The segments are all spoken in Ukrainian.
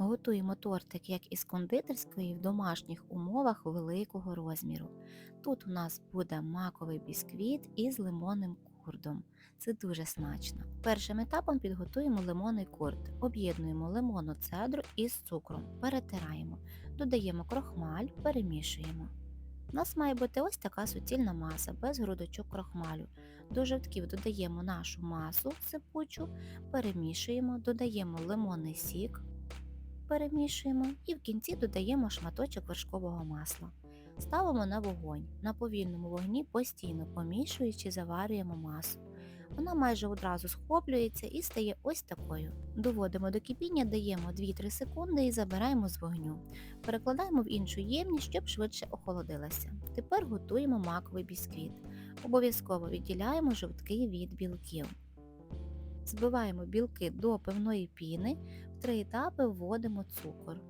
Готуємо тортик як із кондитерської в домашніх умовах великого розміру. Тут у нас буде маковий бісквіт із лимонним курдом. Це дуже смачно. Першим етапом підготуємо лимонний курд. Об'єднуємо лимонну цедру із цукром, перетираємо, додаємо крохмаль, перемішуємо. У нас має бути ось така суцільна маса без грудочок крохмалю. До жовтків додаємо нашу масу сипучу, перемішуємо, додаємо лимонний сік, перемішуємо і в кінці додаємо шматочок вершкового масла. Ставимо на вогонь. На повільному вогні постійно помішуючи, заварюємо масу. Вона майже одразу схоплюється і стає ось такою. Доводимо до кипіння, даємо 2-3 секунди і забираємо з вогню. Перекладаємо в іншу ємність, щоб швидше охолодилася. Тепер готуємо маковий бісквіт. Обов'язково відділяємо жовтки від білків. Збиваємо білки до певної піни, три етапи вводимо цукор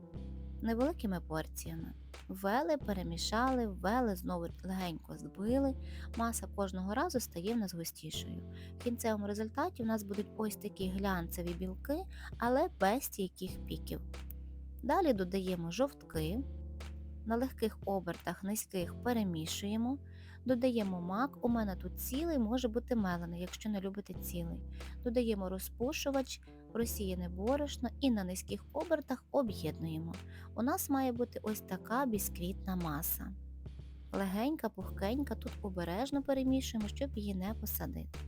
невеликими порціями. Ввели, перемішали, ввели, знову легенько збили. Маса кожного разу стає в нас густішою. В кінцевому результаті у нас будуть ось такі глянцеві білки, але без стійких піків. Далі додаємо жовтки. На легких обертах низьких перемішуємо, додаємо мак, у мене тут цілий, може бути мелений, якщо не любите цілий. Додаємо розпушувач, розсіяне борошно і на низьких обертах об'єднуємо. У нас має бути ось така бісквітна маса. Легенька, пухкенька, тут обережно перемішуємо, щоб її не посадити.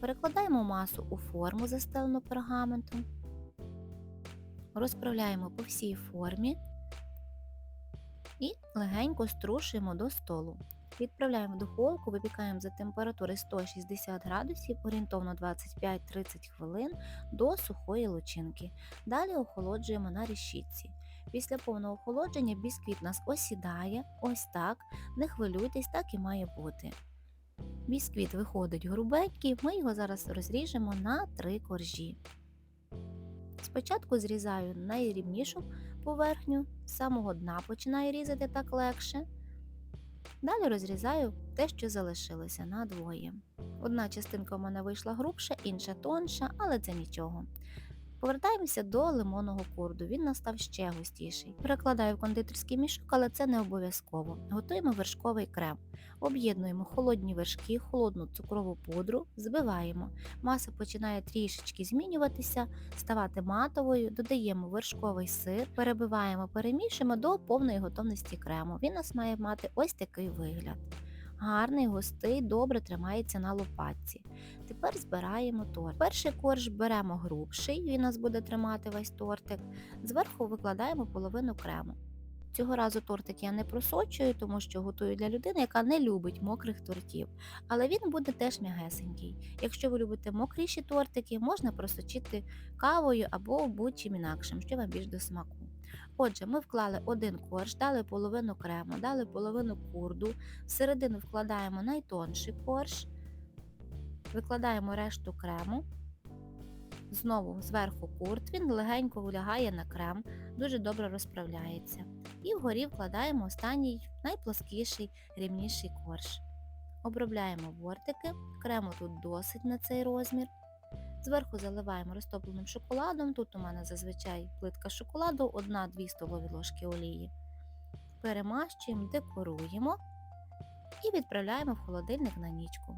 Перекладаємо масу у форму, застелену пергаментом, розправляємо по всій формі і легенько струшуємо до столу. Відправляємо в духовку, випікаємо за температури 160 градусів, орієнтовно 25-30 хвилин до сухої лучинки. Далі охолоджуємо на решітці. Після повного охолодження бісквіт нас осідає, ось так, не хвилюйтесь, так і має бути. Бісквіт виходить грубенький, ми його зараз розріжемо на три коржі. Спочатку зрізаю найрівнішу поверхню, з самого дна починаю різати так легше. Далі розрізаю те, що залишилося надвоє. Одна частинка у мене вийшла грубша, інша тонша, але це нічого. Повертаємося до лимонного курду, він настав ще густіший. Перекладаю в кондитерський мішок, але це не обов'язково. Готуємо вершковий крем. Об'єднуємо холодні вершки, холодну цукрову пудру, збиваємо. Маса починає трішечки змінюватися, ставати матовою, додаємо вершковий сир, перебиваємо, перемішуємо до повної готовності крему. Він у нас має мати ось такий вигляд. Гарний, густий, добре тримається на лопатці. Тепер збираємо торт. Перший корж беремо грубший, він нас буде тримати весь тортик. Зверху викладаємо половину крему. Цього разу тортик я не просочую, тому що готую для людини, яка не любить мокрих тортів. Але він буде теж м'ягесенький. Якщо ви любите мокріші тортики, можна просочити кавою або будь-чим інакшим, що вам більш до смаку. Отже, ми вклали один корж, дали половину крему, дали половину курду, всередину вкладаємо найтонший корж, викладаємо решту крему, знову зверху курд, він легенько вилягає на крем, дуже добре розправляється. І вгорі вкладаємо останній найплоскіший рівніший корж. Обробляємо бортики, крему тут досить на цей розмір. Зверху заливаємо розтопленим шоколадом. Тут у мене зазвичай плитка шоколаду, 1-2 столові ложки олії. Перемащуємо, декоруємо і відправляємо в холодильник на нічку.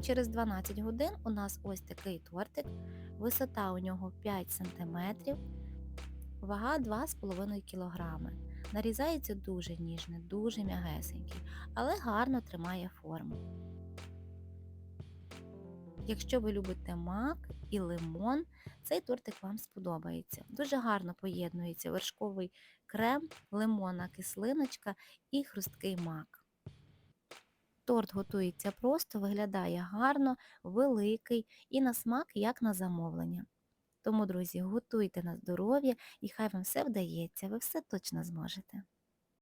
Через 12 годин у нас ось такий тортик, висота у нього 5 см, вага 2,5 кг. Нарізається дуже ніжний, дуже м'ягесенький, але гарно тримає форму. Якщо ви любите мак і лимон, цей тортик вам сподобається. Дуже гарно поєднується вершковий крем, лимонна кислиночка і хрусткий мак. Торт готується просто, виглядає гарно, великий і на смак, як на замовлення. Тому, друзі, готуйте на здоров'я і хай вам все вдається, ви все точно зможете.